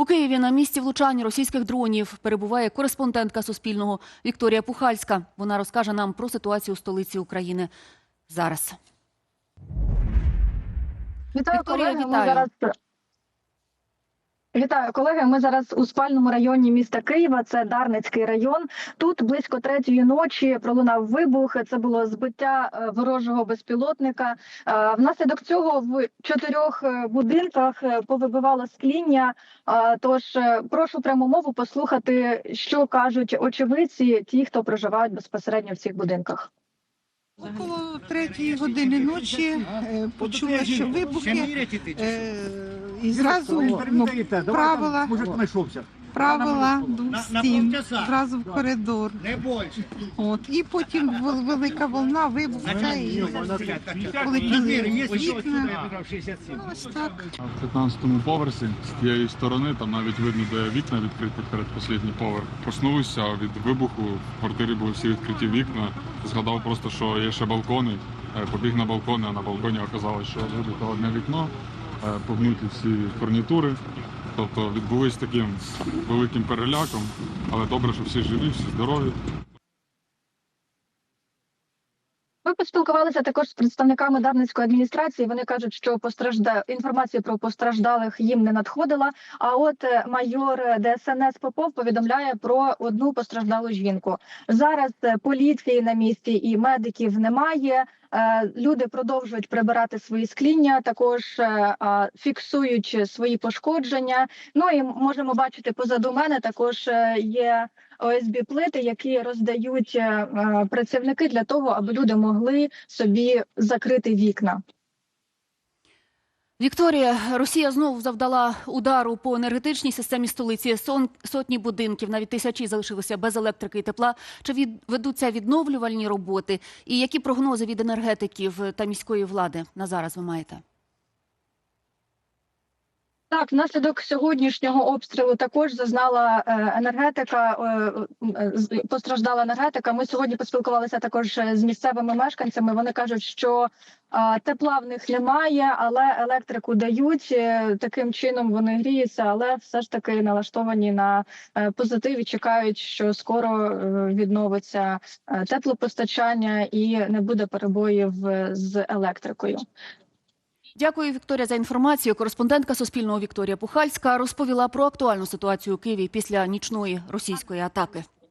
У Києві на місці влучання російських дронів перебуває кореспондентка Суспільного Вікторія Пухальська. Вона розкаже нам про ситуацію у столиці України зараз. Вітаю, Вікторія, колеги. Ми зараз Вітаю, колеги. Ми зараз у спальному районі міста Києва. Це Дарницький район. Тут близько третьої ночі пролунав вибух. Це було збиття е, ворожого безпілотника. Е, Внаслідок цього в чотирьох е, будинках повибивало скління. Тож прошу пряму мову послухати, що кажуть очевидці, ті, хто проживають безпосередньо в цих будинках. Около третьої години ночі почула, що вибухи е, і зразу ну, правила, Мужик знайшовся. правила двох На- на стін, полчаса. зразу в коридор. Не більше. От. І потім вел- велика волна, вибух і полетіли вікна. Ну, ось так. На 15-му поверсі з тієї сторони, там навіть видно, де вікна відкриті перед послідній поверх. Проснувся від вибуху. В квартирі були всі відкриті вікна. Згадав просто, що є ще балкони. Е, Побіг на балкони, а на балконі оказалось, що вибито одне вікно, е, погнуті всі фурнітури. Тобто відбулись таким великим переляком, але добре, що всі живі, всі здорові. Ми поспілкувалися також з представниками Дарницької адміністрації. Вони кажуть, що постражда... інформація про постраждалих їм не надходила. А от е, майор ДСНС Попов повідомляє про одну постраждалу жінку. Зараз е, поліції на місці і медиків немає. Е, Люди продовжують прибирати свої скління, також фіксуючи фіксують свої пошкодження. Ну і можемо бачити позаду мене також е, є ОСБ плити, які роздають е, е, працівники для того, аби люди могли собі закрити вікна. Вікторія, Росія знову завдала удару по енергетичній системі столиці. Сон, сотні будинків, навіть тисячі залишилися без електрики і тепла. Чи від, ведуться відновлювальні роботи? І які прогнози від енергетиків та міської влади на зараз ви маєте? Так, внаслідок сьогоднішнього обстрілу також зазнала е, енергетика, е, е, постраждала енергетика. Ми сьогодні поспілкувалися також з місцевими мешканцями. Вони кажуть, що тепла в них немає, але електрику дають. Таким чином вони гріються, але все ж таки налаштовані на е, позитиві. Чекають, що скоро відновиться теплопостачання і не буде перебоїв з електрикою. Дякую, Вікторія, за інформацію. Кореспондентка Суспільного Вікторія Пухальська розповіла про актуальну ситуацію у Києві після нічної російської атаки.